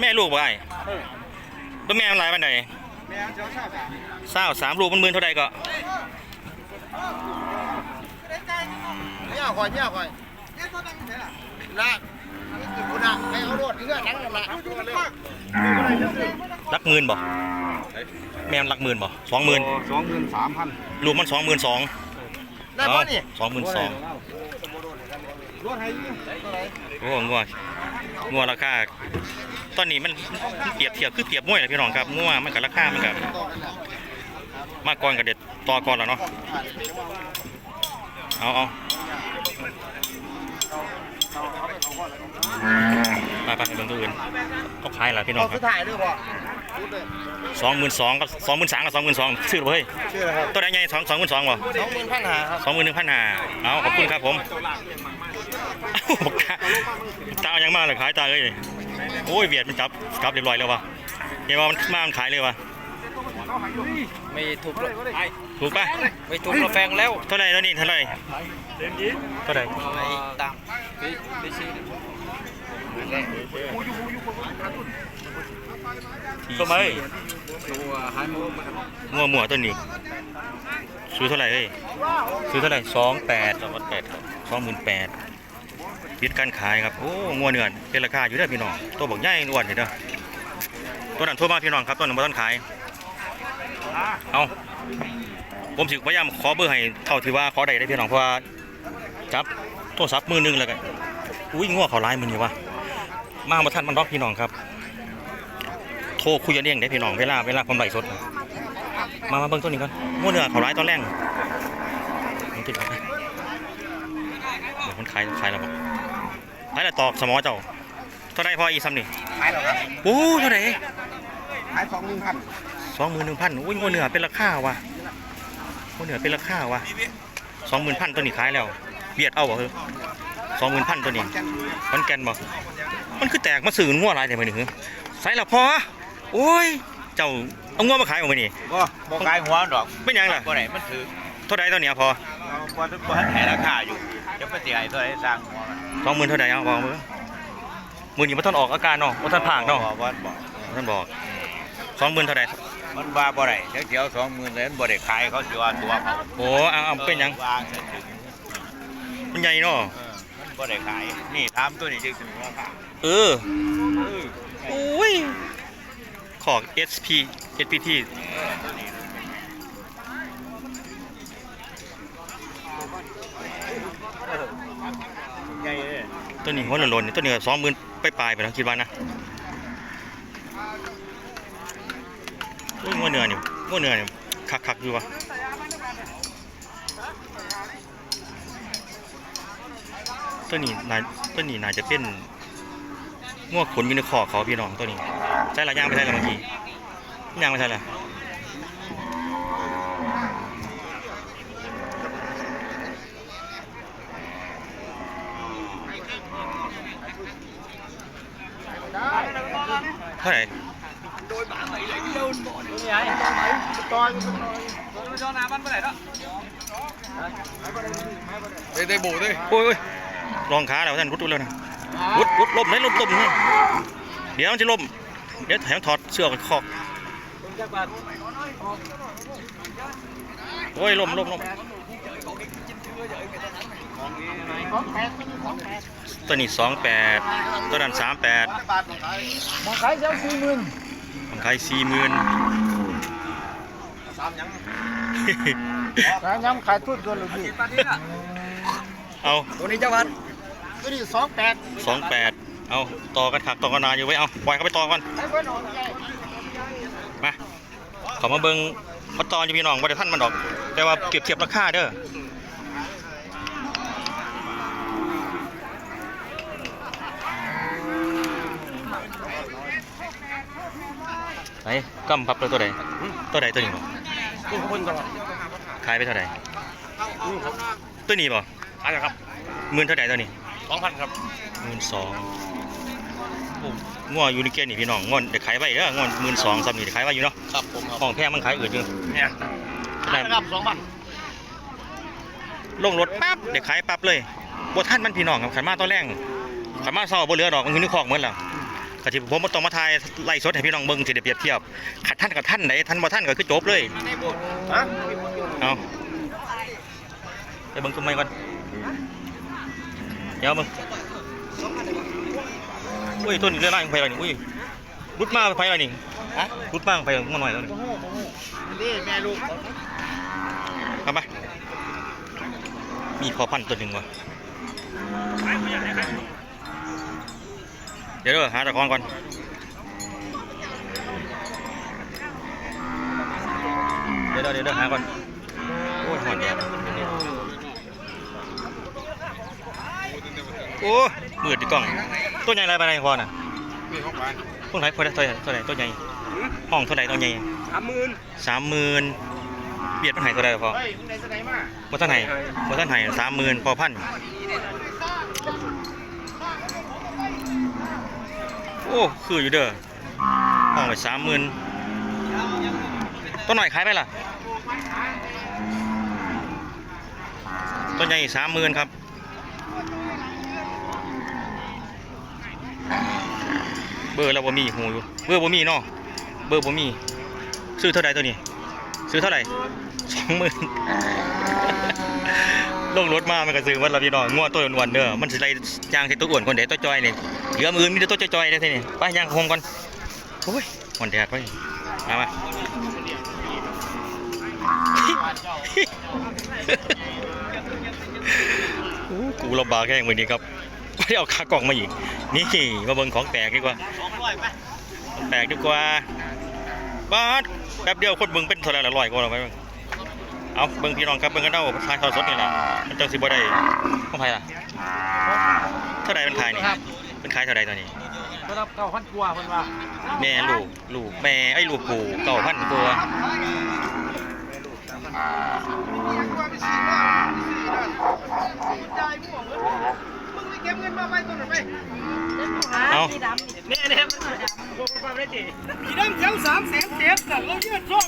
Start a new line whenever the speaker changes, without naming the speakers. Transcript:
แม่ลูกบ่ไอ้ตัวแม่มันหลายปานใด
แม่เจ้าชาติ
เศร้าสามลูกมันหมื่นเท่าใดก็
เนี่ยคอยเนี่ยคอยนะนี่คือคุณอะให้เอารถเงื่อนนั่งกันละ
รักหมื่นบ่แม่มันรักหมื่นบ่สองหมื่น
สองหมื่นสามพัน
ลูกมันสองหมื่นสอง
ได้ป่ะนี่
สองหมื่นสอง
รถให้ยืมตัวไหน
โอ้งัวงัวราคา ตอนนี้มันมันเปรียบเทียบคือเปรียบมวยนะพี่น้องครับงัวมันกับราคามันกับ
ต่อกันนะ
มากก่อนกับเด็ดต่อก่อนแล้วเนาะเอาเอาไปไปเบิ่งตัวอื่นก็ขายแล้วพี่น้อง
เอา
ค
สุ
รับ
ดท้ายด้วยบ่พูดเลย
สองหมื่นสองกับสองหมื่นสามกับสองหมื่นสองซื้อเลย
ชื่ออะไรครับ
ตัวใดใหญ่สองสองหมื่นสองบ่
สองหมื่นพันหาครับ
สองหมื่นหนึ่งพันห้าเอาขอบคุณครับผมเอ้าบอกตาตาเอายังมากเลยขายตาเลย โอ้ยเวียดมันจับกลับเรียบร้อยแล้ววะเดี๋ยวว่ามันมามันขายเลยวะ
ไม่ถูกแล้ว
ถูกปะ
ไม่ถูกแล้วแฟงแล้ว
เท่าไหร่แล้วนี่เท่าไหร่เท่าไหร่
ไม่ตามไปซื้อ
ทำไม
ตัวหายมู
งัวหมัวตัวนี้ซื้อเท่าไหร่เฮ้ยซื้อเท่าไหร่สองแปดสองแปดสองหมื่นแปด ยึดการขายครับโอ้งัวเนื้อเป็นราคาอยู่เด้อพี่น้องตัวบอกใหญ่อ้วนเห็นเด้อตัวนั้นทั่วมาพี่น้องครับตัวนั้นบ่ต้นขายเอาผมสิพยายามขอเบอร์ให้เท่าที่ว่าขอได้ได้พี่น้องเพราะว่าจับโทรศัพท์มือหนึงแล้วกันอุ้ยงัวเขาไลายมือนี่วะมาบ่ทันมันรอกพี่น้องครับ โทรคุยกันเองได้พี่น้องเวลาเวลาผมไลฟ์สดมามาเบิ่งตัวนี้ก่อนงัวเนื้อเขาร้ายตอนแรกมันติดกันนะ ดี๋ยวมันขายขายแล้วบอกขายแล้วตอกสมอเจ้าเท่าไรพออีซ้ำนี่
ขายแล้วครับ
โอ้เท่าไหร่
ขายสองหมื่นพัน
สองหมื่นหนึ่งพันอุ้ยงัวเนื้อเป็นราคาวะงัวเนื้อเป็นราคาวะสองหมื่นพันตัวนี้ขายแล้วเบียดเอาบ่เฮ้สองหมื่นพันตัวนี้มันแกนบ่มันคือแตกมาสื่องัวอะไรแต่มาหนึ่งใส่ละพอโอ้ยเจ้าเอางัวมาขายบ่มานี่
บ่บ่ขายหัวดอก
ไม่ยังล่ะ
บ่ไหนมันถือ
เท่าไรตัวเนี้ยพอ
บ่บ่ให้ให้ราคาอยู่ เดี๋ยวไปสิให้เท่าไหร่สร้างหัวมัน
สองหมื่นเท่าไหร่เอาบอกมือมือนี้มันท่านออกอาการเนาะมันท่านผากเนาะ
บ่บ่บ่
ท่านบอกสองหมื่นเท่าไหร่
มันว่าบ่ได้เดี๋ยวเดี๋ยว20,000เลยมันบ่ได้ขายเขาสิว่าตัวเขา
โอ้เอาเอาเป็นหยัง
วางเสร็จถึง
มันใหญ่เนาะ
เออมันบ่ได้ขายนี่ถามตัวนี้จึงถึงราคา
เออ
เออ
โอ้ย ขอก SP SPT
ใหญ่เลย
ตัวนี้หัวหล่นๆนี่ตัวนี้สองหมื่นไปปลายไปแล้วคิดว่านะโอ้ยงัวเนื้อนี่งัวเนื้อนี่คักๆอยู่วะตัวนี้น่าตัวนี้น่าจะเป็นงัวขนอยู่ในคอเขาพี่น้องตัวนี้ใช่ละย่างไปใช่ละเมื่อกี้ย่างไปใช่ละ ท่าไหร่
ได้ได้โบด้วย
โอ้ยโอ้ยลองขาแล้วท่านรุดรุดแล้วนะรุดรุดล่มเลยล่มล่มเลยเดี๋ยวมันจะล่มเดี๋ยวแถมถอดเสื้อกันคอกโอ้ยล่มล่มล่ม ตัวนี้สองแปดตัวนั้นสามแปด
บาทของขาย
มาขายเจ้าสี่หมื่น
ผมขายสี่หมื่น
สามยัง
ขายย้ำขายทุนตัวลูกพี่
เอา
ตัวนี้เจ้าพัน
ตัวนี้สองแปด
สองแปดเอาต่อกันขักต่อกันนานอยู่ไว้เอาปล่อยเขาไปต่อกัน
ให้เพิ่นออกใจ
มาเขามาเบิ่งมาตอนอยู่พี่น้องว่าเดี๋ยวท่านมันดอก แต่ว่าเก็บเทียบราคาเด้อ ไหนกำพับตัวตัวใดตัวใดตัวนี้บ่
นี่คนตลอด
ขายไปเท่าไหร่ตัวนี้บ่
ขายครับ
หมื่นเท่าไหร่ตัวนี้
สองพันครับ
หมื่นสองง้ออยู่ในเกณฑ์นี่พี่น้องง้อเดี๋ยวขายไปเด้อง้อหมื่นสองซ้ำนี่เดี๋ยวขายไว้อยู่เนาะ
ครับผมครับ
ของแพงมันขายอื่นอยู่
เนี่ย
ได้
ครับสองพัน
ลงรถปั๊บเดี๋ยวขายปั๊บเลยบ่ท่านมันพี่น้องครับขันมาตอนแรกขันมาเศร้าบ่เหลือดอกมันอยู่ในคอกเหมือนแล้ว ก็สิผมบ่ต้องมาถ่ายไล่สดให้พี่น้องเบิ่งสิได้เปรียบเทียบขัดท่านกับท่านไหนท่านบ่ท่านก็คือจบเลย
ฮะ
เอาไปเบิ่งตุ้มไม้ก่อนเดี๋ยวมึงอุ้ยต้นนี้เรือล่างไปแล้วนี่อุ้ยรุดมาไปแล้วนี่
ฮะ
รุดมาไปมาหน่อยแล้วนี่
นี่แม่ลูก
เอามามีพอพันธุ์ตัวหนึ่งวะเดี๋ยวเด้อหาตะกร้องก่อนเดี๋ยวเด้อเดี๋ยวเด้อหาก่อนโอ้ยหอนแดดโอ้ยมืดดิกล้องตัวใหญ่อะไรไปไหนพอน่ะ
มีของหวาน
ตัวไหนพอได้ตัวใหญ่ตัวไหนตัวใหญ่ห้องเท่าไหร่ตัวใหญ่
สามหมื่น
สามหมื่นเบียดมันหายตัวใดพอ
เฮ้ยมึงได้สไนมา
บ่ท่านไหนบ่ท่านไหนสามหมื่นพอพัน อ้คืออยู่เด้อห้องไปสามหมื่นตัวหน่อยขายไปล่ะตัวใหญ่สามหมื่นครับเบอร์เราบ่มีหูอยู่เบอร์บ่มีเนาะเบอร์บ่มี ซื้อเท่าใดตัวนี้ ซื้อเท่าไหร่สองหมื่น ลงรถมามันก็ซื้อวันละพี่น้องงัวตัวอ้วนๆเด้อมันสิไล่ยางใส่ตัวอ้วนคนเด็ตัวจอยนี่เหลือมืออื่นมีแต่ตัวจอยๆเด้อทีนี่ไปยางคมก่อนโอ้ยหอนแดดไปมามาโอ้กูลำบากแค่มือนี้ครับไม่ได้เอาขากล่องมาอีก นี่มาเบิ่งของแปลกดีกว่าแปลกดีกว่าบ้าแป๊บเดียวคนเบิ่งเป็นเท่าไรละร้อยกว่าเราไปเบิ่ง เอาเบิ่งพี่น้องครับเบิ่งกันเด้าทายทอดสดนี่แหละมันจังสิบ่ได้ของใครล่ะเท่าไหรเป็นขายนี่เป็นขายเท่าไหรตอนนี้
ระดับเก้าพันกว่าเพิ่นว่า
แม่ลูกลูกแม่ไอ้ลูกปู่เก่าพันกว่าเอา
เนี่ยเนี่ยผมความได้จีพี่น้ำเจ้าสามแสนเจ็ดแต่เราเยอะ